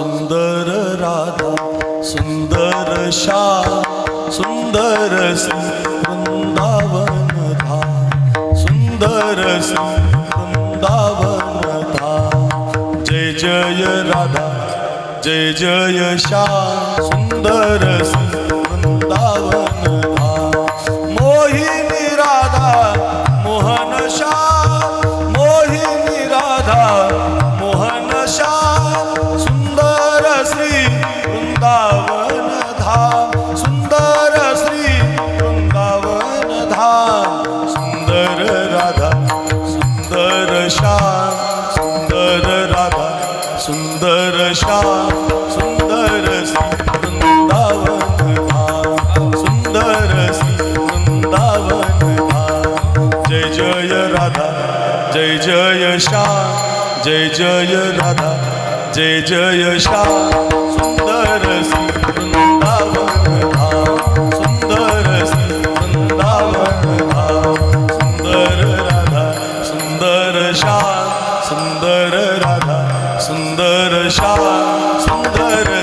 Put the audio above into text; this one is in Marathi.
सुंदर राधा सुंदर शा सुंदर वृंदावन धा सुंदर वृंदावन धा जय जय राधा जय जय शा सुंदर वृंदावन धा मोहिनी राधा मोहन शा मोहिनी राधा मोहन श्याम सुंदर राधा सुंदर श्याम सुंदर राधा सुंदर श्याम सुंदर श्री वृंदावन धाम सुंदर श्री वृंदावन धाम। जय जय राधा जय जय श्याम जय जय राधा जय जय श्याम श्याम सुंदर राधा सुंदर श्याम सुंदर श्री